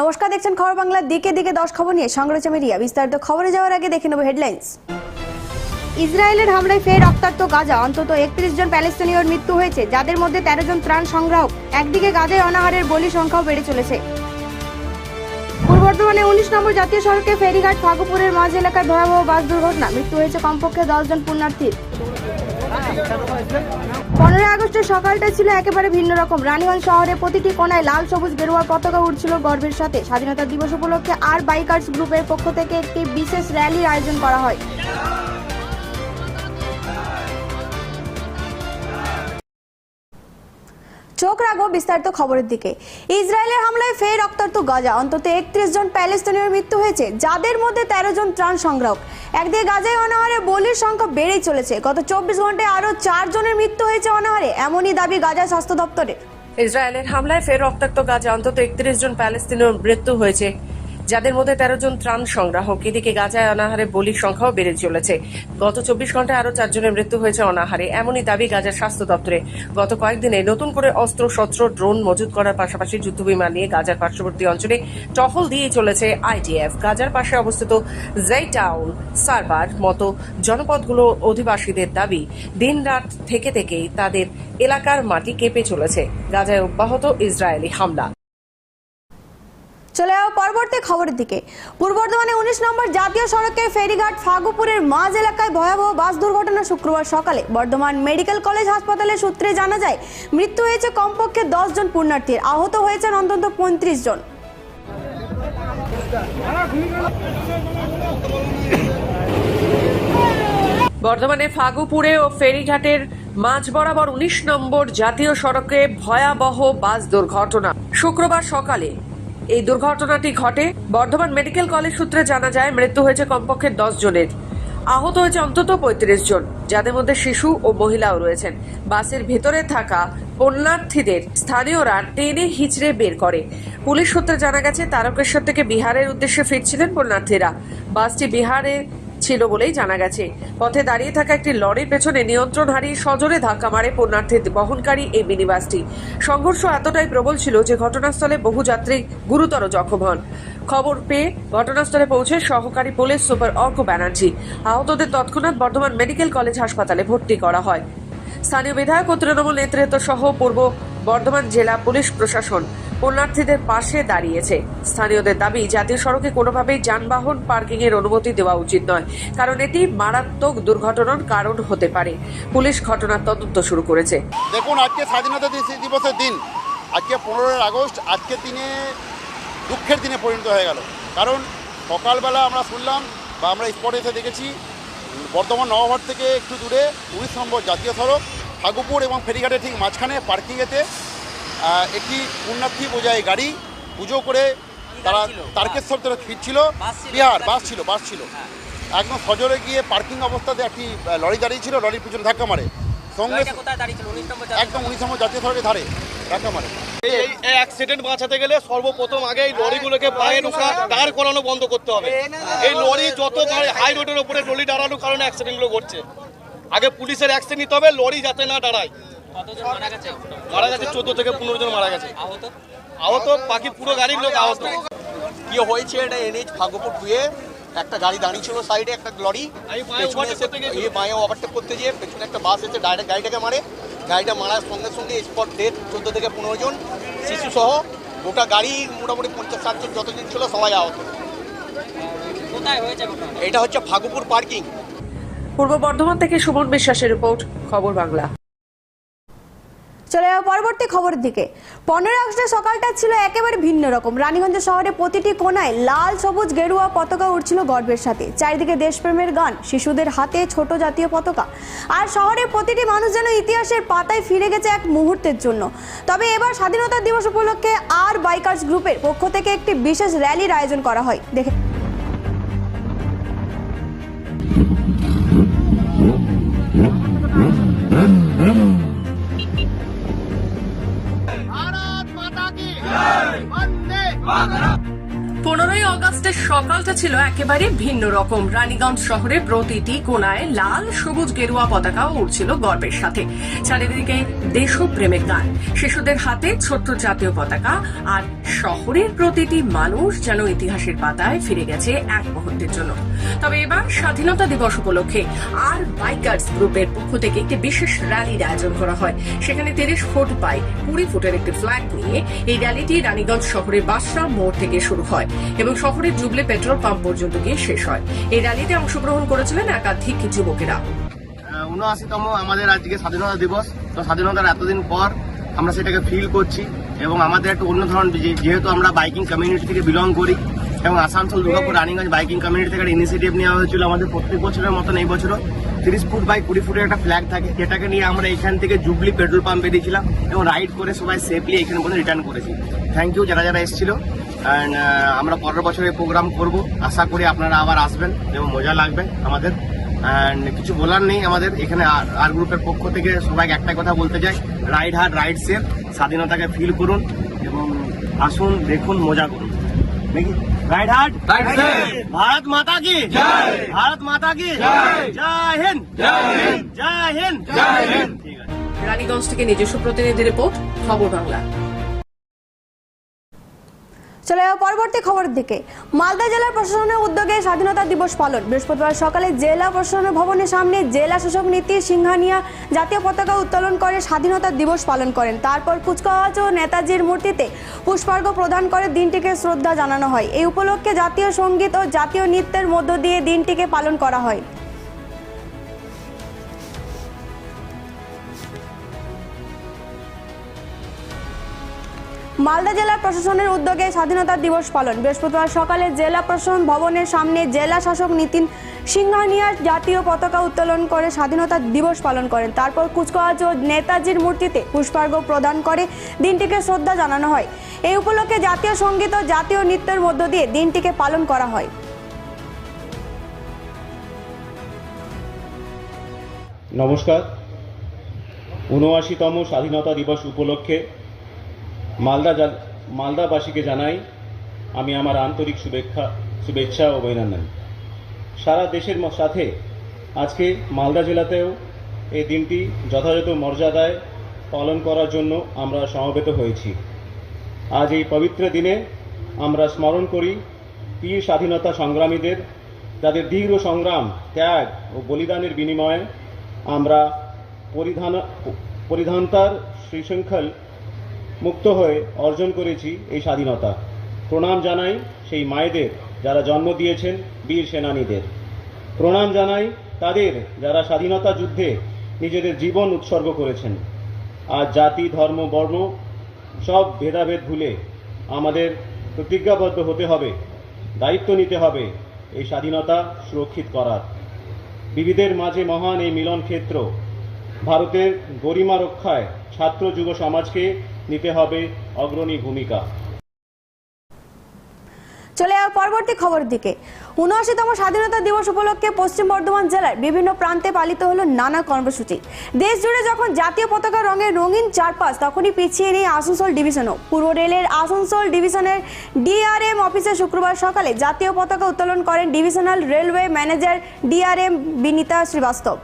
নমস্কার, দেখছেন খবর বাংলার দিকে দিকে দশ খবর নিয়ে। সংগ্রহ মিডিয়া বিস্তারিত খবরে যাওয়ার আগে দেখে নেব হেডলাইন্স। ইসরায়েলের হামলায় ফের রক্তাক্ত গাজা। অন্তত একত্রিশ জন প্যালেস্তিনীয়র মৃত্যু হয়েছে, যাদের মধ্যে তেরো জন ত্রাণ সংগ্রাহক। একদিকে গাজায় অনাহারের বলি সংখ্যাও বেড়ে চলেছে। পূর্ব বর্ধমানে উনিশ নম্বর জাতীয় সড়কে ফেরিঘাট ফাগুপুরের মাঝ এলাকায় ভয়াবহ বাস দুর্ঘটনা। মৃত্যু হয়েছে কমপক্ষে দশ জন পুণ্যার্থীর। পনেরোই আগস্টের সকালটা ছিল একেবারে ভিন্ন রকম। রানীগঞ্জ শহরে প্রতিটি কোনায় লাল, সবুজ, গেরুয়া পতাকা উঠছিল গর্বের সাথে। স্বাধীনতা দিবস উপলক্ষে আর বাইকার্স গ্রুপের পক্ষ থেকে একটি বিশেষ র্যালির আয়োজন করা হয়। চোখ রাখব বিস্তারিত খবরের দিকে। ইসরায়েলের হামলায় ফের রক্তাক্ত গাজা। অন্তত একত্রিশ জন প্যালেস্তিনীয় মৃত্যু হয়েছে, যাদের মধ্যে তেরো জন ত্রাণ সংগ্রাহক। একদিকে গাজায় অনাহারে বলির সংখ্যা বেড়েই চলেছে। গত চব্বিশ ঘন্টায় আরও জনের মৃত্যু হয়েছে অনাহারে, এমনই দাবি গাজা স্বাস্থ্য দপ্তরের। ইসরায়েলের হামলায় ফের রক্তাক্ত গাজা। অন্তত একত্রিশ জন প্যালেস্তিনীয় মৃত্যু হয়েছে। যাদের মধ্যে তেরো জন ত্রাণ সংগ্রাহক। এদিকে গাজায় অনাহারে বলির সংখ্যাও বেড়ে চলেছে। গত চব্বিশ ঘন্টায় আরও চারজনের মৃত্যু হয়েছে অনাহারে। এমনই দাবি গাজার স্বাস্থ্য দপ্তরে। গত কয়েকদিনে নতুন করে অস্ত্র শস্ত্র ড্রোন মজুত করার পাশাপাশি যুদ্ধবিমান নিয়ে গাজার পার্শ্ববর্তী অঞ্চলে টহল দিয়ে চলেছে আইডিএফ গাজার পাশে অবস্থিত জেইটাউন সার্বার মতো জনপদগুলো অধিবাসীদের দাবি। দিনরাত থেকে থেকেই তাদের এলাকার মাটি কেঁপে চলেছে। গাজায় অব্যাহত ইসরায়েলি হামলা। চলে যাও পরবর্তী খবরের দিকে। পূর্ব বর্ধমানে উনিশ নম্বর জাতীয় সড়কের ফেরিঘাট ফাগুপুরের মাঝ এলাকায় ভয়াবহ বাস দুর্ঘটনা শুক্রবার সকালে। বর্ধমান মেডিকেল কলেজ হাসপাতালের সূত্রে জানা যায়, মৃত্যু হয়েছে কমপক্ষে দশ জন পুণ্যার্থীর। আহত হয়েছেন অন্তত পঁয়ত্রিশ জন। বর্ধমানে ফাগুপুরে ও ফেরিঘাটের মাঝ বরাবর উনিশ নম্বর জাতীয় সড়কে ভয়াবহ বাস দুর্ঘটনা। শুক্রবার সকালে এই দুর্ঘটনাটি ঘটে। বর্ধমান মেডিকেল কলেজ সূত্রে জানা যায়, মৃত্যু হয়েছে কমপক্ষে দশ জনের। আহত হয়েছে অন্তত পঁয়ত্রিশ জন, যাদের মধ্যে শিশু ও মহিলাও রয়েছেন। বাসের ভেতরে থাকা পণ্যার্থীদের স্থানীয়রা টেনে হিচড়ে বের করে। পুলিশ সূত্রে জানা গেছে, তারকেশ্বর থেকে বিহারের উদ্দেশ্যে ফিরছিলেন পণ্যার্থীরা। বাসটি বিহারে ছিল বলেই জানা গেছে। পথে দাঁড়িয়ে থাকা একটি লরির পেছনে নিয়ন্ত্রণ হারিয়ে সজোরে ধাক্কা মারে পুণ্যার্থী বহনকারী এই মিনিবাসটি। সংঘর্ষ এতটাই প্রবল ছিল যে ঘটনাস্থলে বহু যাত্রী গুরুতর জখম হন। খবর পেয়ে ঘটনাস্থলে পৌঁছে সহকারী পুলিশ সুপার অর্ক ব্যানার্জি, আহতদের তৎক্ষণাৎ বর্ধমান মেডিকেল কলেজ হাসপাতালে ভর্তি করা হয়। স্থানীয় বিধায়ক ও তৃণমূল নেতৃত্ব সহ পূর্ব বর্ধমান জেলা পুলিশ প্রশাসন পুণ্যার্থীদের পাশে দাঁড়িয়েছে। স্থানীয়দের দাবি, জাতীয় সড়কে কোনোভাবেই যানবাহন পার্কিং এর অনুমতি দেওয়া উচিত নয়, কারণ এটি মারাত্মক দুর্ঘটনার কারণ হতে পারে। পুলিশ ঘটনার তদন্ত শুরু করেছে। দেখুন, আজকে স্বাধীনতা দিবস- দিবসের দিন, আজকে পনেরোই আগস্ট আজকের দিনে দুঃখের দিনে পরিণত হয়ে গেল। কারণ সকালবেলা আমরা শুনলাম বা আমরা স্পটে এসে দেখেছি, বর্ধমান নবাবহাট থেকে একটু দূরে উনিশ নম্বর জাতীয় সড়ক ফাগুপুর এবং ফেরিঘাটের ঠিক মাঝখানে পার্কিংয়েতে একটি পুণ্যার্থী বোঝাই গাড়ি পুজো করে তারা তারকেশ্বর তারা ফিরছিল বিহার বাস ছিল। বাস ছিল একদম সজোরে গিয়ে পার্কিং অবস্থাতে একটি লরি দাঁড়িয়ে ছিল লরির পিছনে ধাক্কা মারে। সঙ্গে দাঁড়িয়েছিল একদম উনিশ নম্বর জাতীয় সড়কের ধারে ধাক্কা মারে। এই এই অ্যাক্সিডেন্ট বাঁচাতে গেলে সর্বপ্রথম আগে এই লরিগুলোকে পায়ে ঢোকা দাঁড় করানো বন্ধ করতে হবে। এই লরি যত হাই রোডের উপরে লরি দাঁড়ানোর কারণে অ্যাক্সিডেন্টগুলো ঘটছে। আগে পুলিশের অ্যাকশন নিতে হবে লরি যাতে না দাঁড়ায়। কতজন মারা গেছে? চোদ্দ থেকে পনেরো জন মারা গেছে। আহত? আহত বাকি পুরো গাড়ির লোক আহত। কি হয়েছে এটা এনএইচ ভাগ্যপুর দুয়ে? একটা গাড়ি দাঁড়িয়ে ছিল সাইডে একটা লরি। পেছনে এসে। এই বাঁয়ে ওভারটেক করতে গিয়ে পেছনে একটা বাস এসে ডাইরেক্ট গাড়িটাকে মারে। গাড়িটা মারার সঙ্গে সঙ্গে স্পট ডেট চোদ্দ থেকে পনেরো জন শিশু সহ। গোটা গাড়ি মোটামুটি পঞ্চাশ ষাট জন যতজন ছিল সবাই আহত। এটা হচ্ছে ভাগ্যপুর পার্কিং পূর্ব বর্ধমান থেকে সুমন বিশ্বাসের রিপোর্ট, খবর বাংলা। চলে যাও পরবর্তী খবরের দিকে। পনেরোই আগস্টের সকালটা ছিল একেবারে ভিন্ন রকম। রানীগঞ্জ শহরে প্রতিটি কোনায় লাল, সবুজ, গেরুয়া পতাকা উঠছিল গর্বের সাথে। চারিদিকে দেশপ্রেমের গান, শিশুদের হাতে ছোট জাতীয় পতাকা। আর শহরের প্রতিটি মানুষ যেন ইতিহাসের পাতায় ফিরে গেছে এক মুহূর্তের জন্য। তবে এবার স্বাধীনতা দিবস উপলক্ষে আর বাইকার্স গ্রুপের পক্ষ থেকে একটি বিশেষ র্যালির আয়োজন করা হয়। দেখে আগস্টের সকালটা ছিল একেবারে ভিন্ন রকম। রানীগঞ্জ শহরে প্রতিটি কোনায় লাল, সবুজ গেরুয়া পতাকা উড়ছিল গর্বের সাথে। চারিদিকে দেশপ্রেমের গান। শিশুদের হাতে ছোট্ট জাতীয় পতাকা আর শহরের প্রতিটি মানুষ যেন ইতিহাসের পাতায় ফিরে গেছে এক মুহূর্তের জন্য। তবে এবার স্বাধীনতা দিবস উপলক্ষে আর বাইকার্স গ্রুপের পক্ষ থেকে একটি বিশেষ র্যালির আয়োজন করা হয়। সেখানে তিরিশ ফুট বাই কুড়ি ফুটের একটি ফ্ল্যাগ নিয়ে এই র্যালিটি রানীগঞ্জ শহরের বাসরা মোড় থেকে শুরু হয় এবং শহরের জুবলে পেট্রোল পাম্প পর্যন্ত গিয়ে শেষ হয়। এই র্যালিতে অংশগ্রহণ করেছিলেন একাধিক যুবকেরা। উনআশিতম আমাদের আজকে স্বাধীনতা দিবস। তো স্বাধীনতার এতদিন পর আমরা সেটাকে ফিল করছি। এবং আমাদের একটা অন্য ধরনের যেহেতু আমরা বাইকিং কমিউনিটি থেকে বিলং করি এবং আসানসোল দুর্গাপুর রানিগঞ্জ বাইকিং কমিউনিটি থেকে একটা ইনিশিয়েটিভ নেওয়া হয়েছিল আমাদের প্রত্যেক বছরের মতন এই বছরও। তিরিশ ফুট বাই কুড়ি ফুটের একটা ফ্ল্যাগ থাকে যেটাকে নিয়ে আমরা এখান থেকে জুবলি পেট্রোল পাম্প বেরিয়েছিলাম এবং রাইড করে সবাই সেফলি এখানে পর্যন্ত রিটার্ন করেছি। থ্যাংক ইউ যারা যারা এসেছিল। অ্যান্ড আমরা পরের বছরে প্রোগ্রাম করব। আশা করি আপনারা আবার আসবেন এবং মজা লাগবে আমাদের। অ্যান্ড কিছু বলার নেই আমাদের। এখানে আর- আর গ্রুপের পক্ষ থেকে সবাই একটাই কথা বলতে চাই। রাইড হার্ড রাইড সেফ স্বাধীনতাকে ফিল করুন এবং আসুন দেখুন মজা করুন। নাকি? Ride hard ride Bharat Mata কি? ভারত মাতা কি? জয়। হিন্দ। জয় হিন্দ। জয় হিন্দ। জয় হিন্দ। রানীগঞ্জ থেকে নিজস্ব প্রতিনিধি রিপোর্ট খবর বাংলা। চলে যাব পরবর্তী খবরের দিকে। মালদা জেলা প্রশাসনের উদ্যোগে স্বাধীনতা দিবস পালন। বৃহস্পতিবার সকালে জেলা প্রশাসনের ভবনের সামনে জেলা শাসক নীতি সিংহানিয়া জাতীয় পতাকা উত্তোলন করে স্বাধীনতা দিবস পালন করেন। তারপর কুচকাওয়াজ ও নেতাজির মূর্তিতে পুষ্পার্ঘ্য প্রদান করে দিনটিকে শ্রদ্ধা জানানো হয়। এই উপলক্ষে জাতীয় সংগীত ও জাতীয় নৃত্যের মধ্য দিয়ে দিনটিকে পালন করা হয়। মালদা জেলা প্রশাসনের উদ্যোগে স্বাধীনতা দিবস পালন। বৃহস্পতিবার সকালে জেলা প্রশাসন ভবনের সামনে জেলা শাসক নীতিন সিংহানিয়ার জাতীয় পতাকা উত্তোলন করে স্বাধীনতা দিবস পালন করেন। তারপর কুচকাওয়াজ ও নেতাজির মূর্তিতে পুষ্পার্ঘ্য প্রদান করে দিনটিকে শ্রদ্ধা জানানো হয়। এই উপলক্ষে জাতীয় সংগীত ও জাতীয় নৃত্যের মধ্য দিয়ে দিনটিকে পালন করা হয়। নমস্কার। উনআশিতম স্বাধীনতা দিবস উপলক্ষে মালদা মালদাবাসীকে জানাই, আমি আমার আন্তরিক শুভেচ্ছা শুভেচ্ছা ও অভিনন্দন। সারা দেশের সাথে আজকে মালদা জেলাতেও এই দিনটি যথাযথ মর্যাদায় পালন করার জন্য আমরা সমবেত হয়েছি। আজ এই পবিত্র দিনে আমরা স্মরণ করি বীর স্বাধীনতা সংগ্রামীদের, যাদের দীর্ঘ সংগ্রাম, ত্যাগ ও বলিদানের বিনিময়ে আমরা পরিধান, পরিধানতার শ্রীশৃঙ্খল মুক্ত হয়ে অর্জন করেছি এই স্বাধীনতা। প্রণাম জানাই সেই মায়েদের যারা জন্ম দিয়েছেন বীর সেনানীদের। প্রণাম জানাই তাদের যারা স্বাধীনতা যুদ্ধে নিজেদের জীবন উৎসর্গ করেছেন। আর জাতি, ধর্ম, বর্ণ সব ভেদাভেদ ভুলে আমাদের প্রতিজ্ঞাবদ্ধ হতে হবে, দায়িত্ব নিতে হবে এই স্বাধীনতা সুরক্ষিত করার। বিবিধের মাঝে মহান এই মিলন ক্ষেত্র ভারতের গরিমা রক্ষায় ছাত্র যুব সমাজকে নিতে হবে অগ্রণী ভূমিকা। চলে যাওয়ার পরবর্তী খবরের দিকে। উনআশিতম স্বাধীনতা দিবস উপলক্ষে পশ্চিম বর্ধমান জেলার বিভিন্ন প্রান্তে পালিত হলো নানা কর্মসূচি। দেশ জুড়ে যখন জাতীয় পতাকা রঙের রঙিন চারপাশ, তখনই পিছিয়ে নেই আসানসোল ডিভিশনও। পূর্ব রেলের আসানসোল ডিভিশনের ডিআরএম অফিসে শুক্রবার সকালে জাতীয় পতাকা উত্তোলন করেন divisional railway manager DRM Vinita Srivastava.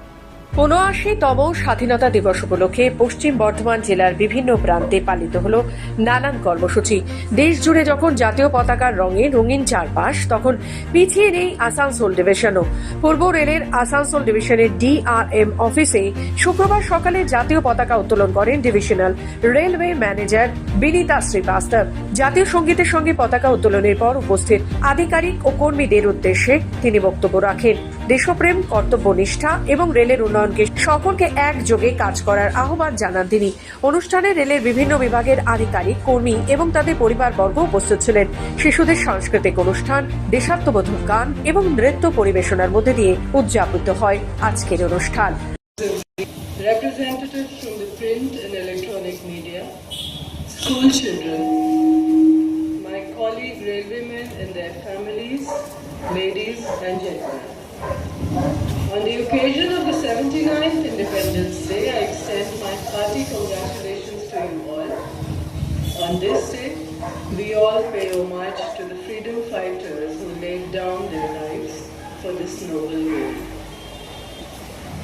উনআশিতম স্বাধীনতা দিবস উপলক্ষে পশ্চিম বর্ধমান জেলার বিভিন্ন প্রান্তে পালিত হল নানান কর্মসূচি। দেশ জুড়ে যখন জাতীয় পতাকার রঙে রঙিন চারপাশ, তখন পিছিয়ে নেই আসানসোল ডিভিশনও। পূর্ব রেলের আসানসোল ডিভিশনের ডিআরএম অফিসে শুক্রবার সকালে জাতীয় পতাকা উত্তোলন করেন divisional railway manager Vinita Srivastava. জাতীয় সঙ্গীতের সঙ্গে পতাকা উত্তোলনের পর উপস্থিত আধিকারিক ও কর্মীদের উদ্দেশ্যে তিনি বক্তব্য রাখেন। দেশপ্রেম, কর্তব্যনিষ্ঠা এবং রেলের উন্নয়নকে সকলকে একযোগে কাজ করার আহ্বান জানান তিনি। অনুষ্ঠানে রেলের বিভিন্ন বিভাগের আধিকারিক কর্মী এবং তাদের পরিবারবর্গ উপস্থিত ছিলেন। শিশুদের সাংস্কৃতিক অনুষ্ঠান দেশাত্মবোধক গান এবং নৃত্য পরিবেশনার মধ্যে দিয়ে উদযাপিত হয় আজকের অনুষ্ঠান। Railwaymen and their families, ladies and gentlemen. On the occasion of the 79th Independence Day, I extend my hearty congratulations to you all. On this day, we all pay homage to the freedom fighters who laid down their lives for this noble goal.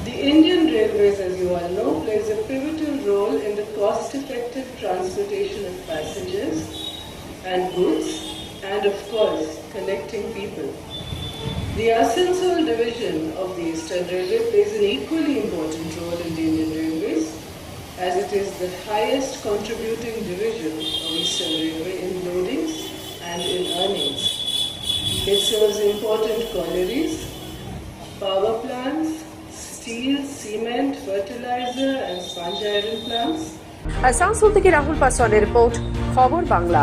The Indian Railways, as you all know, plays a pivotal role in the cost-effective transportation of passengers and goods, and of course, connecting people. The Asansol division of the Eastern Railway plays an equally important role in the Indian Railways, as it is the highest contributing division of Eastern Railway in loadings and in earnings. It serves important collieries, power plants, steel, cement, fertilizer, and sponge iron plants. Asansol থেকে Rahul পাসওয়ানের report খবর বাংলা